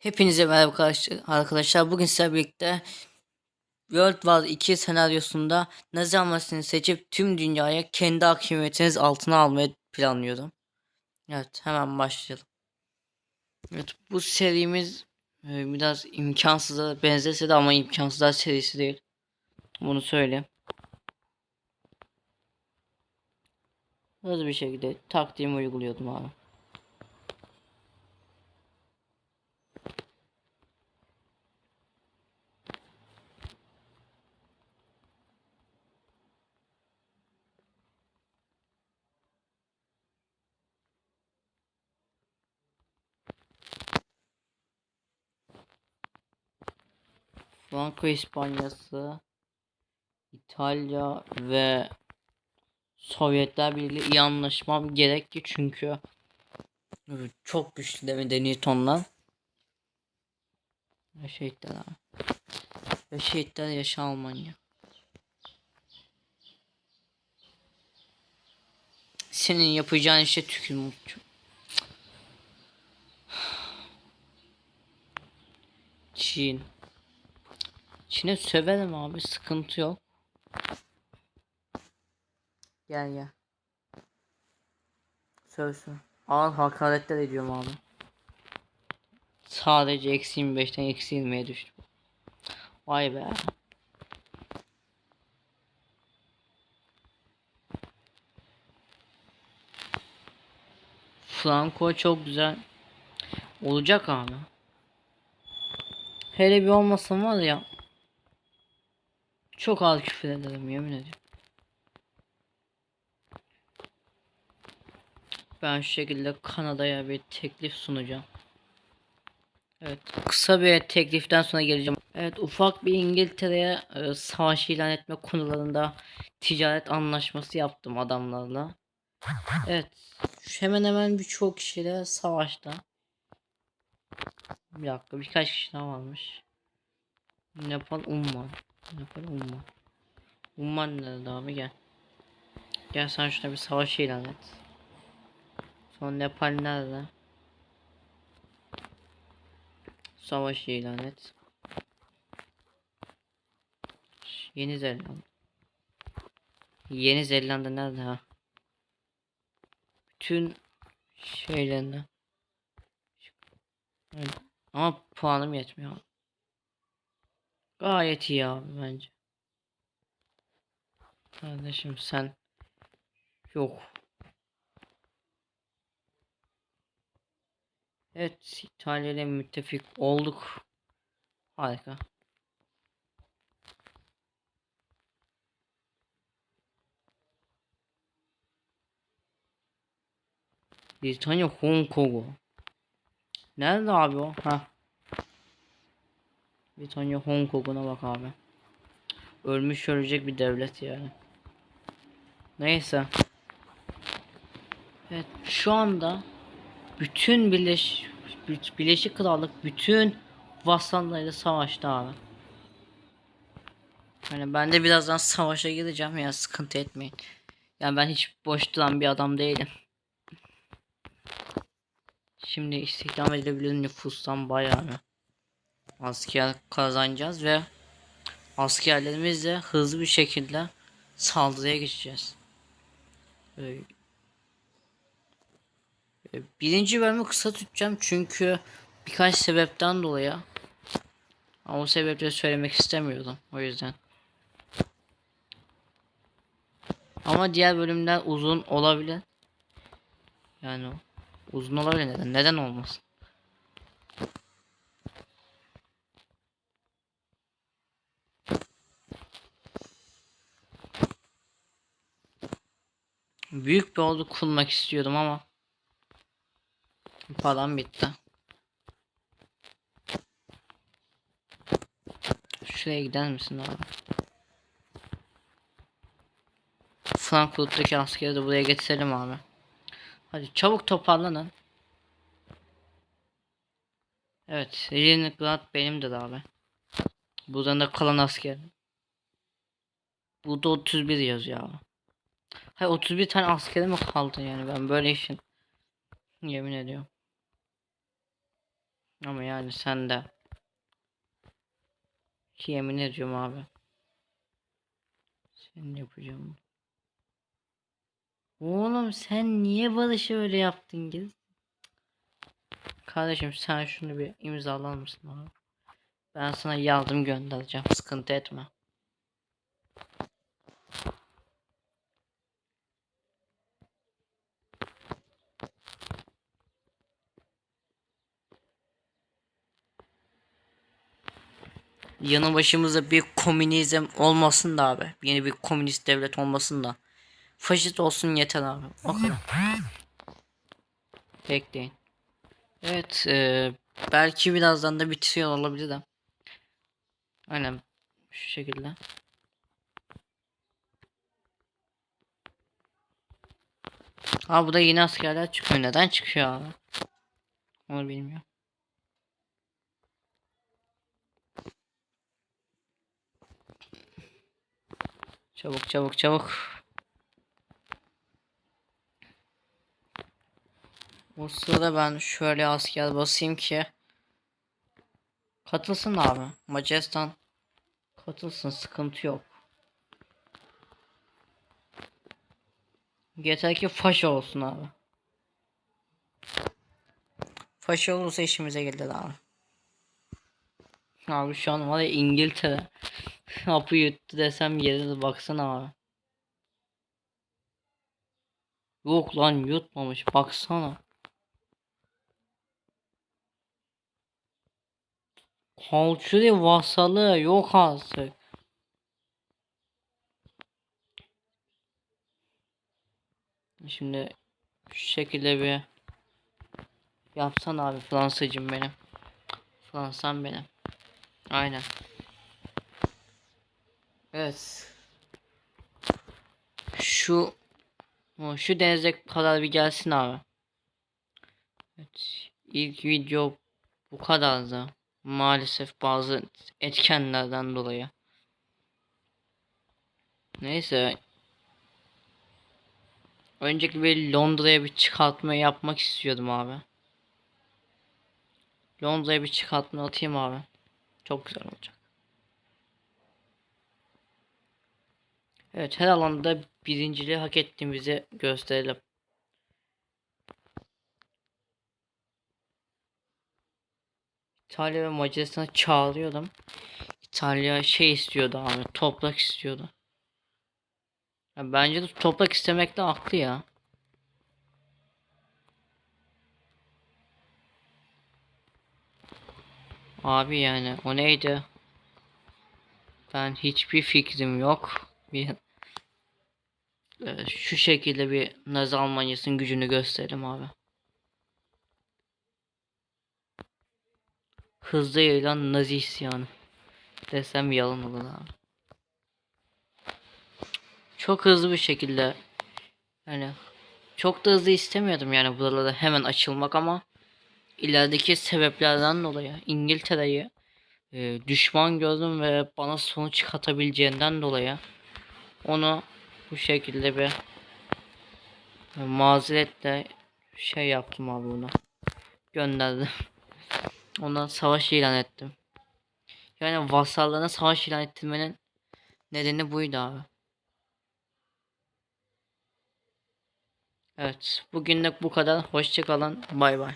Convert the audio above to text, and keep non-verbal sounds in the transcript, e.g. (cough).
Hepinize merhaba arkadaşlar. Bugün sizlerle birlikte World War 2 senaryosunda Nazi Almanya'sını seçip tüm dünyaya kendi hakimiyetiniz altına almayı planlıyorum. Evet hemen başlayalım. Evet bu serimiz e, biraz imkansıza benzese de ama imkansızlar serisi değil. Bunu söyleyeyim. Hızlı bir şekilde taktiğimi uyguluyordum abi. Franco İspanyası, İtalya ve Sovyetler Birliği iyi anlaşmam gerek ki çünkü çok güçlü değil mi Deniton'la. Ve şehitler abi. Ve şehitler yaşa Almanya. Senin yapacağın işe tükürüm. Çin. Çin'e söverim abi sıkıntı yok. Gel gel. Sövsün. Ağır hakaretler ediyorum abi. Sadece eksi 25'ten eksi 20'ye düştü. Vay be. Franco çok güzel. Olacak abi. Hele bir olmasın var ya. Çok az küfür ederim yemin ediyorum. Ben şu şekilde Kanada'ya bir teklif sunacağım. Evet kısa bir tekliften sonra geleceğim. Evet ufak bir İngiltere'ye e, savaş ilan etme konularında ticaret anlaşması yaptım adamlarla. Evet hemen hemen birçok kişiyle savaşta. Bir dakika birkaç kişi daha varmış. Nepal Umman. Nepal Umman. Umman nerede abi gel. Gel sen şuna bir savaş ilan et. Sonra Nepal nerede? Savaş ilan et. Yeni Zelanda. Yeni Zelanda nerede ha? Bütün şeylerinde. Ama puanım yetmiyor. Gayet iyi abi bence. Kardeşim sen yok. Evet İtalya ile müttefik olduk. Harika. Britanya Hong Kong'u. Nerede abi o? Ha. Britanya Hong Kong'una bak abi. Ölmüş ölecek bir devlet yani. Neyse. Evet şu anda bütün Birleş Birleşik Krallık bütün vasallarıyla savaşta abi. Yani ben de birazdan savaşa gideceğim ya sıkıntı etmeyin. Yani ben hiç boş duran bir adam değilim. Şimdi istihdam edilebilir nüfustan bayağı asker kazanacağız ve askerlerimizle hızlı bir şekilde saldırıya geçeceğiz. Ee, birinci bölümü kısa tutacağım çünkü birkaç sebepten dolayı ama o sebepleri söylemek istemiyordum o yüzden. Ama diğer bölümler uzun olabilir. Yani. Uzun olabilir neden? Neden olmasın? Büyük bir ordu kurmak istiyordum ama param bitti. Şuraya gider misin abi? Frankfurt'taki askeri de buraya getirelim abi. Hadi çabuk toparlanın. Evet, Leningrad benimdir abi. Buradan da kalan asker. Burada 31 yazıyor abi. Hayır 31 tane askeri mi kaldı yani ben böyle işin. Yemin ediyorum. Ama yani sen de. Yemin ediyorum abi. Sen yapacağım. Oğlum sen niye Barış'ı öyle yaptın ki? Kardeşim sen şunu bir imzalar mısın abi? Ben sana yardım göndereceğim. Sıkıntı etme. Yanı başımızda bir komünizm olmasın da abi. Yeni bir komünist devlet olmasın da. Faşist olsun yeter abi. O kadar. Bekleyin. Evet. eee, belki birazdan da bitiriyor olabilir de. Aynen. Şu şekilde. Abi bu da yeni askerler çıkıyor. Neden çıkıyor abi? Onu bilmiyorum. Çabuk çabuk çabuk. Bu sırada ben şöyle asker basayım ki katılsın abi. Macaristan katılsın sıkıntı yok. Yeter ki faşa olsun abi. Faşa olursa işimize gelir abi. Abi şu an var ya İngiltere. (laughs) Hapı yuttu desem yeridir baksana abi. Yok lan yutmamış baksana. Kalçuri vasalı yok artık. Şimdi şu şekilde bir yapsan abi Fransızcım benim. Fransam benim. Aynen. Evet. Şu şu denize kadar bir gelsin abi. Evet. İlk video bu kadardı. Maalesef bazı etkenlerden dolayı. Neyse. Önceki bir Londra'ya bir çıkartma yapmak istiyordum abi. Londra'ya bir çıkartma atayım abi. Çok güzel olacak. Evet her alanda birinciliği hak ettiğimizi gösterelim. İtalya ve Macaristan'a çağırıyordum. İtalya şey istiyordu abi toprak istiyordu. Ya bence de toprak istemekle haklı ya. Abi yani o neydi? Ben hiçbir fikrim yok. Bir e, şu şekilde bir Nazi Almanyası'nın gücünü gösterelim abi. Hızlı yayılan Nazi isyanı desem yalan olur abi. Çok hızlı bir şekilde yani çok da hızlı istemiyordum yani buralarda hemen açılmak ama ilerideki sebeplerden dolayı İngiltere'yi e, düşman gördüm ve bana sonuç katabileceğinden dolayı onu bu şekilde bir mazeretle şey yaptım abi buna gönderdim. Ondan savaş ilan ettim. Yani vasallarına savaş ilan ettirmenin nedeni buydu abi. Evet, bugünlük bu kadar. Hoşçakalın. Bay bay.